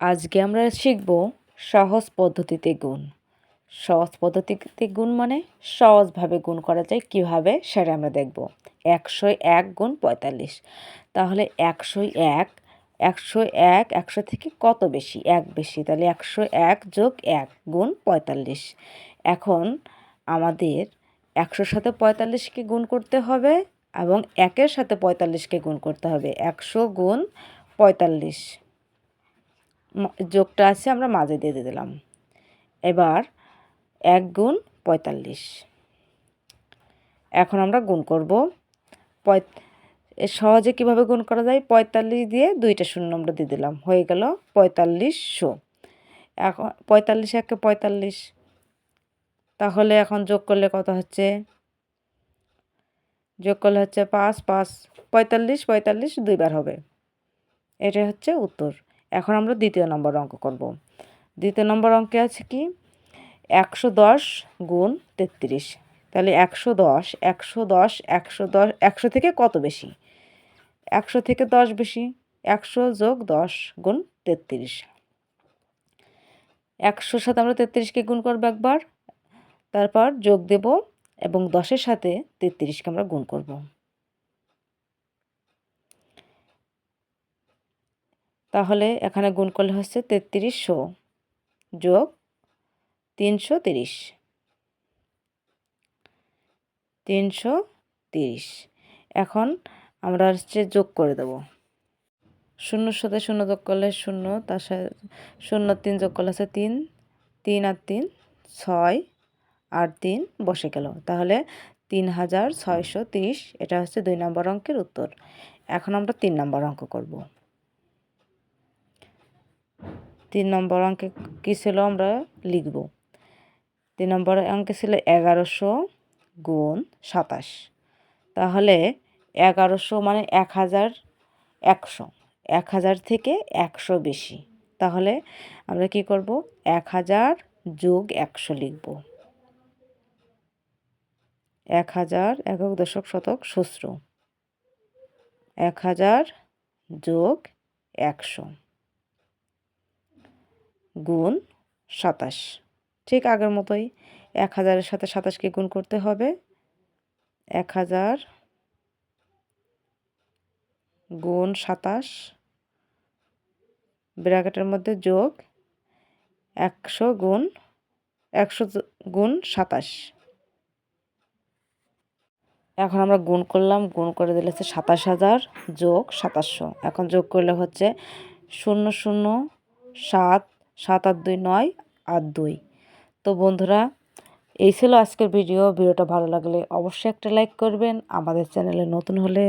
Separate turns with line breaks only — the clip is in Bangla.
আজকে আমরা শিখব সহজ পদ্ধতিতে গুণ। সহজ পদ্ধতিতে গুণ মানে সহজভাবে গুণ করা যায়, কীভাবে সেটা আমরা দেখব। একশো এক গুণ পঁয়তাল্লিশ। তাহলে একশো এক একশো এক, একশো থেকে কত বেশি? এক বেশি, তাহলে একশো এক যোগ এক গুণ পঁয়তাল্লিশ। এখন আমাদের একশোর সাথে পঁয়তাল্লিশকে গুণ করতে হবে এবং একের সাথে পঁয়তাল্লিশকে গুণ করতে হবে। একশো গুণ পঁয়তাল্লিশ। যোগটা আছে আমরা মাঝে দিয়ে দিয়ে দিলাম। এবার এক গুণ পঁয়তাল্লিশ। এখন আমরা গুণ করব। পঁয় সহজে কীভাবে গুণ করা যায়? পঁয়তাল্লিশ দিয়ে দুইটা শূন্য আমরা দিয়ে দিলাম। হয়ে গেল পঁয়তাল্লিশশো। এখন পঁয়তাল্লিশ একে পঁয়তাল্লিশ। তাহলে এখন যোগ করলে কত হচ্ছে? যোগ করলে হচ্ছে পাঁচ পাঁচ, পঁয়তাল্লিশ পঁয়তাল্লিশ দুইবার হবে। এটা হচ্ছে উত্তর। এখন আমরা দ্বিতীয় নম্বর অঙ্ক করব। দ্বিতীয় নম্বর অঙ্কে আছে কি? একশো দশ গুণ তেত্রিশ। তাহলে একশো দশ একশো দশ একশো দশ, একশো থেকে কত বেশি? একশো থেকে দশ বেশি, একশো যোগ দশ গুণ তেত্রিশ। একশোর সাথে আমরা তেত্রিশকে গুণ করব একবার। তারপর যোগ দেব এবং দশের সাথে তেত্রিশকে আমরা গুণ করব। তাহলে এখানে গুণ করলে হচ্ছে তেত্রিশশো যোগ তিনশো তিরিশ। তিনশো তিরিশ। এখন আমরা হচ্ছে যোগ করে দেব। শূন্যর সাথে শূন্য যোগ করলে শূন্য, তার সাথে শূন্য তিন যোগ করলে হচ্ছে তিন তিন আর তিন ছয় আর তিন বসে গেল। তাহলে তিন হাজার ছয়শো তিরিশ, এটা হচ্ছে দুই নম্বর অঙ্কের উত্তর। এখন আমরা তিন নম্বর অঙ্ক করব। তিন নম্বর অঙ্কে কী ছিল আমরা লিখব? তিন নম্বর অঙ্কে ছিল এগারোশো গুণ সাতাশ। তাহলে এগারোশো মানে এক হাজার একশো। এক হাজার থেকে একশো বেশি। তাহলে আমরা কি করব? এক হাজার যোগ একশো লিখব। এক হাজার একক দশক শতক সহস্র এক হাজার যোগ একশো। গুণ সাতাশ। ঠিক আগের মতোই এক হাজারের সাথে সাতাশকে গুণ করতে হবে। এক হাজার গুণ সাতাশ ব্র্যাকেটের মধ্যে যোগ একশো গুণ একশো গুণ সাতাশ। এখন আমরা গুণ করলাম, গুণ করে দিলে হচ্ছে সাতাশ হাজার যোগ সাতাশশো। এখন যোগ করলে হচ্ছে শূন্য শূন্য সাত সাত আট দুই নয় আট দুই। তো বন্ধুরা, এই ছিল আজকের ভিডিও। ভিডিওটা ভালো লাগলে অবশ্যই একটা লাইক করবেন। আমাদের চ্যানেলে নতুন হলে